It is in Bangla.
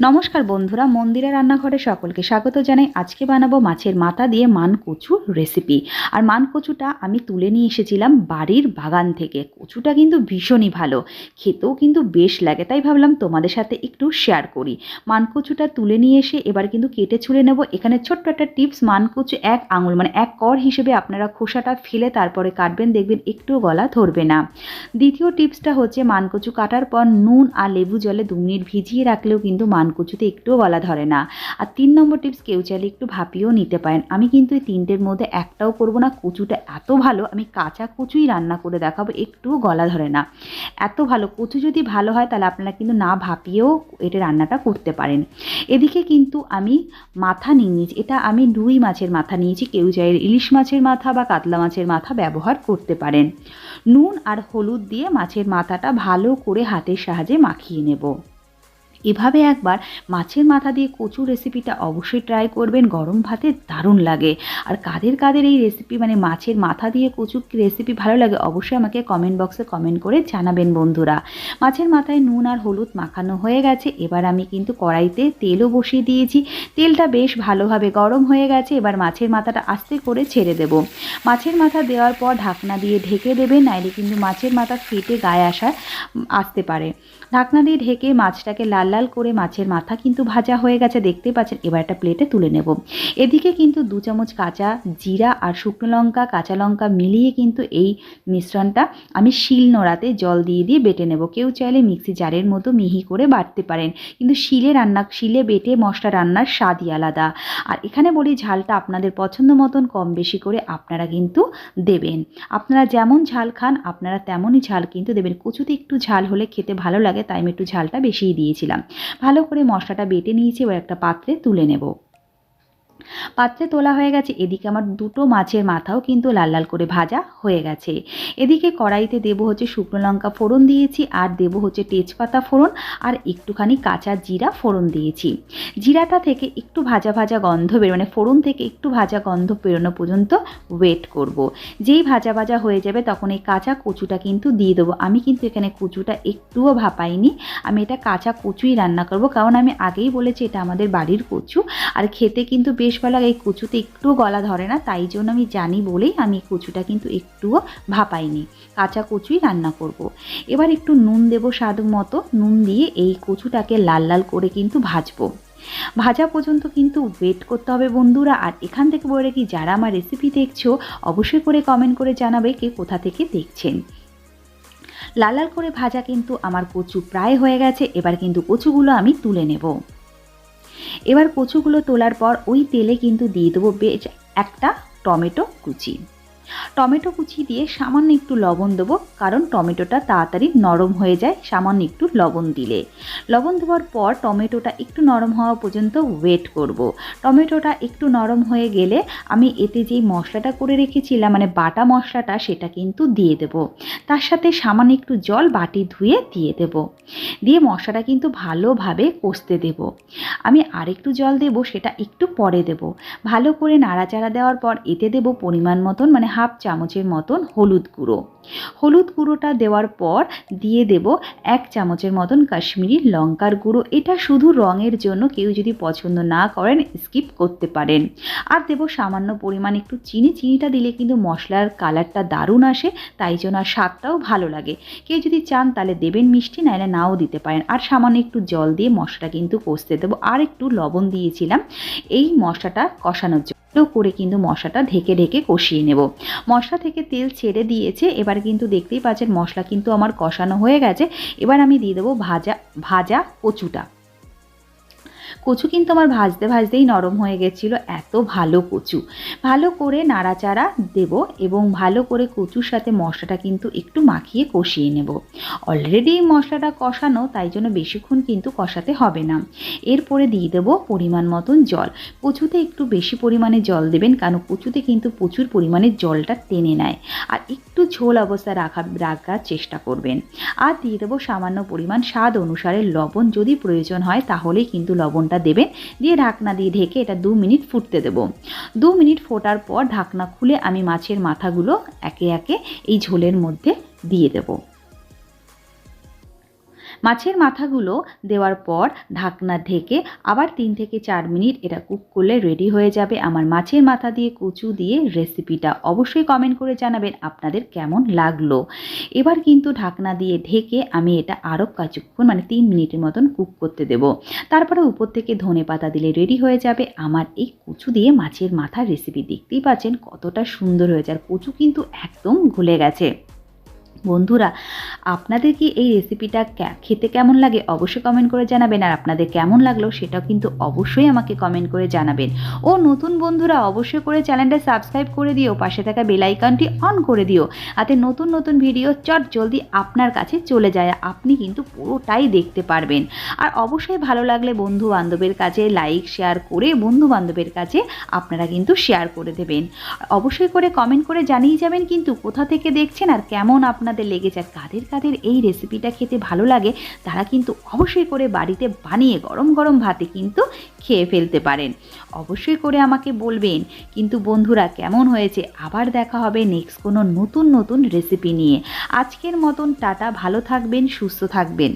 নমস্কার বন্ধুরা মন্দিরের রান্নাঘরে সকলকে স্বাগত জানাই। আজকে বানাবো মাছের মাথা দিয়ে মান কচু রেসিপি আর মান কচুটা আমি তুলে নিয়ে এসেছিলাম বাড়ির বাগান থেকে। কচুটা কিন্তু ভীষণই ভালো, খেতেও কিন্তু বেশ লাগে, তাই ভাবলাম তোমাদের সাথে একটু শেয়ার করি। মান কচুটা তুলে নিয়ে এসে এবার কিন্তু কেটে ছুলে নেব। এখানে ছোট্ট একটা টিপস মান কচু এক আঙুল মানে এক কর হিসেবে আপনারা খোসাটা ফেলে তারপরে কাটবেন, দেখবেন একটুও গলা ধরবে না। দ্বিতীয় টিপসটা হচ্ছে মান কচু কাটার পর নুন আর লেবু জলে দু মিনিট ভিজিয়ে রাখলেও কিন্তু মান কচুতে একটুও গলা ধরে না। আর তিন নম্বর টিপস কেউ চাইলে একটু ভাপিয়েও নিতে পারেন। আমি কিন্তু এই তিনটের মধ্যে একটাও করব না, কচুটা এত ভালো, আমি কাঁচা কচুই রান্না করে দেখাবো, একটুও গলা ধরে না। এত ভালো, কচু যদি ভালো হয় তাহলে আপনারা কিন্তু না ভাপিয়েও এটা রান্নাটা করতে পারেন। এদিকে কিন্তু আমি মাথা নিয়ে নিয়েছি, এটা আমি রুই মাছের মাথা নিয়েছি, কেউ চাইলে ইলিশ মাছের মাথা বা কাতলা মাছের মাথা ব্যবহার করতে পারেন। নুন আর হলুদ দিয়ে মাছের মাথাটা ভালো করে হাতের সাহায্যে মাখিয়ে নেব। এভাবে একবার মাছের মাথা দিয়ে কচু রেসিপিটা অবশ্যই ট্রাই করবেন, গরম ভাতে দারুণ লাগে। আর কাদের কাদের এই রেসিপি মানে মাছের মাথা দিয়ে কচু রেসিপি ভালো লাগে, অবশ্যই আমাকে কমেন্ট বক্সে কমেন্ট করে জানাবেন বন্ধুরা। মাছের মাথায় নুন আর হলুদ মাখানো হয়ে গেছে, এবার আমি কিন্তু কড়াইতে তেলও বসিয়ে দিয়েছি। তেলটা বেশ ভালোভাবে গরম হয়ে গেছে, এবার মাছের মাথাটা আস্তে করে ছেড়ে দেব। মাছের মাথা দেওয়ার পর ঢাকনা দিয়ে ঢেকে দেবেন, নাইলে কিন্তু মাছের মাথা ফেটে গায়ে আসা আসতে পারে। ঢাকনা দিয়ে ঢেকে মাছটাকে লাল লাল করে মাছের মাথা কিন্তু ভাজা হয়ে গেছে দেখতে পাচ্ছেন, এবার একটা প্লেটে তুলে নেব। এদিকে কিন্তু দু চামচ কাঁচা জিরা আর শুকনো লঙ্কা, কাঁচা লঙ্কা মিলিয়ে কিন্তু এই মিশ্রণটা আমি শিল নোড়াতে জল দিয়ে দিয়ে বেটে নেব। কেউ চাইলে মিক্সি জারের মতো মিহি করে বাটতে পারেন, কিন্তু শিলে রান্না, শিলে বেটে মশলা রান্নার স্বাদই আলাদা। আর এখানে বলি, ঝালটা আপনাদের পছন্দ মতন কম বেশি করে আপনারা কিন্তু দেবেন। আপনারা যেমন ঝাল খান, আপনারা তেমনই ঝাল কিন্তু দেবেন। কচুতে একটু ঝাল হলে খেতে ভালো লাগে, তাই আমি একটু ঝালটা বেশিই দিয়েছিলাম। ভালো করে মশলাটা বেটে নিয়েছি এবার একটা পাত্রে তুলে নেব। পাত্রে তোলা হয়ে গেছে। এদিকে আমার দুটো মাছের মাথাও কিন্তু লাল লাল করে ভাজা হয়ে গেছে। এদিকে কড়াইতে দেবো হচ্ছে শুকনো লঙ্কা ফোড়ন দিয়েছি আর দেবো হচ্ছে তেজপাতা ফোড়ন আর একটুখানি কাঁচা জিরা ফোড়ন দিয়েছি। জিরাটা থেকে একটু ভাজা ভাজা গন্ধ বের মানে ফোড়ন থেকে একটু ভাজা গন্ধ বেরোনো পর্যন্ত ওয়েট করব। যেই ভাজা ভাজা হয়ে যাবে তখন এই কাঁচা কচুটা কিন্তু দিয়ে দেবো। আমি কিন্তু এখানে কচুটা একটুও ভাপাইনি। আমি এটা কাঁচা কচুই রান্না করব। কারণ আমি আগেই বলেছি এটা আমাদের বাড়ির কচু। আর খেতে কিন্তু বেশ লাগে এই কচুতে একটুও গলা ধরে না, তাই জন্য আমি জানি বলেই আমি কচুটা কিন্তু একটুও ভাপাইনি। কাঁচা কচুই রান্না করব। এবার একটু নুন দেবো স্বাদ মতো, নুন দিয়ে এই কচুটাকে লাল লাল করে কিন্তু ভাজবো। ভাজা পর্যন্ত কিন্তু ওয়েট করতে হবে বন্ধুরা, আর এখান থেকে বলে রাখি, যারা আমার রেসিপি দেখছ, অবশ্যই করে কমেন্ট করে জানাবে কে কোথা থেকে দেখছেন। লাল লাল করে ভাজা কিন্তু আমার কচু প্রায় হয়ে গেছে, এবার কিন্তু কচুগুলো আমি তুলে নেব। এবার কচুগুলো তোলার পর ওই তেলে কিন্তু দিয়ে দেবো বেশ একটা টমেটো কুচি। টমেটো কুচি দিয়ে সামান্য একটু লবণ দেবো, কারণ টমেটোটা তাড়াতাড়ি নরম হয়ে যায়, সামান্য একটু লবণ দিলে। লবণ দেওয়ার পর টমেটোটা একটু নরম হওয়া পর্যন্ত ওয়েট করব। টমেটোটা একটু নরম হয়ে গেলে আমি এতে যেই মশলাটা করে রেখেছিলাম মানে বাটা মশলাটা, সেটা কিন্তু দিয়ে দেব। তার সাথে সামান্য একটু জল বাটি ধুয়ে দিয়ে দেব। দিয়ে মশলাটা কিন্তু ভালোভাবে কষতে দেব। আমি আরেকটু জল দেব, সেটা একটু পরে দেব। ভালো করে নাড়াচাড়া দেওয়ার পর এতে দেব পরিমাণ মতন মানে হাফ চামচের মতন হলুদ গুঁড়ো। হলুদ গুঁড়োটা দেওয়ার পর দিয়ে দেব এক চামচের মতন কাশ্মীরি লঙ্কার গুঁড়ো। এটা শুধু রঙের জন্য কেউ যদি পছন্দ না করেন, স্কিপ করতে পারেন। আর দেব সামান্য পরিমাণ একটু চিনি। চিনিটা দিলে কিন্তু মশলার কালারটা দারুণ আসে, তাই জন্য আর স্বাদটাও ভালো লাগে। কেউ যদি চান তাহলে দেবেন মিষ্টি, নাইলে নাও দিতে পারেন। আর সামান্য একটু জল দিয়ে মশলাটা কিন্তু কষতে দেবো। আর একটু লবণ দিয়েছিলাম। এই মশলাটা কষানোর জন্য করে কিন্তু মশলাটা ঢেকে ঢেকে কষিয়ে নেব। মশলা থেকে তেল ছেড়ে দিয়েছে, এবার কিন্তু দেখতেই পাচ্ছেন মশলা কিন্তু আমার কষানো হয়ে গেছে। এবার আমি দিয়ে দেবো ভাজা ভাজা কচুটা। কচু কিন্তু আমার ভাজতে ভাজতেই নরম হয়ে গেছিল, এত ভালো কচু। ভালো করে নাড়াচাড়া দেব এবং ভালো করে কচুর সাথে মশলাটা কিন্তু একটু মাখিয়ে কষিয়ে নেব। অলরেডি মশলাটা কষানো, তাই জন্য বেশিক্ষণ কিন্তু কষাতে হবে না। এরপরে দিয়ে দেবো পরিমাণ মতন জল। কচুতে একটু বেশি পরিমাণে জল দেবেন, কারণ কচুতে কিন্তু প্রচুর পরিমাণে জলটা টেনে নেয়। আর একটু ঝোল অবস্থা রাখা, রাখার চেষ্টা করবেন। আর দিয়ে দেবো সামান্য পরিমাণ স্বাদ অনুসারে লবণ, যদি প্রয়োজন হয় তাহলেই কিন্তু লবণটা দেবেন, দিয়ে ঢাকনা দিয়ে ঢেকে এটা দু মিনিট ফুটতে দেবো। দু মিনিট ফোটার পর ঢাকনা খুলে আমি মাছের মাথাগুলো একে একে এই ঝোলের মধ্যে দিয়ে দেবো। মাছের মাথাগুলো দেওয়ার পর ঢাকনা ঢেকে আবার তিন থেকে চার মিনিট এটা কুক করলে রেডি হয়ে যাবে। আমার মাছের মাথা দিয়ে কচু দিয়ে রেসিপিটা অবশ্যই কমেন্ট করে জানাবেন আপনাদের কেমন লাগল। এবার কিন্তু ঢাকনা দিয়ে ঢেকে আমি এটা আরও কিছুক্ষণ মানে তিন মিনিটের মতন কুক করতে দেব। তারপরে উপর থেকে ধনে পাতা দিলে রেডি হয়ে যাবে। আমার এই কচু দিয়ে মাছের মাথার রেসিপি দেখতেই পাচ্ছেন কতটা সুন্দর হয়েছে। আর কচু কিন্তু একদম গলে গেছে। বন্ধুরা, আপনাদের কি এই রেসিপিটা খেতে কেমন লাগে অবশ্যই কমেন্ট করে জানাবেন। আর আপনাদের কেমন লাগল সেটাও কিন্তু অবশ্যই আমাকে কমেন্ট করে জানাবেন। ও নতুন বন্ধুরা, অবশ্যই করে চ্যানেলটা সাবস্ক্রাইব করে দিও, পাশে থাকা বেল আইকনটি অন করে দিও, যাতে নতুন নতুন ভিডিও চট জলদি আপনার কাছে চলে যায়, আপনি কিন্তু পুরোটাই দেখতে পারবেন। আর অবশ্যই ভালো লাগলে বন্ধু বান্ধবের কাছে লাইক শেয়ার করে বন্ধু বান্ধবের কাছে আপনারা কিন্তু শেয়ার করে দেবেন। অবশ্যই করে কমেন্ট করে জানিয়ে যাবেন কিন্তু কোথা থেকে দেখছেন আর কেমন আপনাদের লেগেছে আর কাদের কাদের এই রেসিপিটা খেতে ভালো লাগে, তারা কিন্তু অবশ্যই করে বাড়িতে বানিয়ে গরম গরম ভাতে কিন্তু খেয়ে ফেলতে পারেন। অবশ্যই করে আমাকে বলবেন। কিন্তু বন্ধুরা, কেমন হয়েছে? আবার দেখা হবে নেক্সট কোনো নতুন নতুন রেসিপি নিয়ে। আজকের মতন টাটা, ভালো থাকবেন, সুস্থ থাকবেন।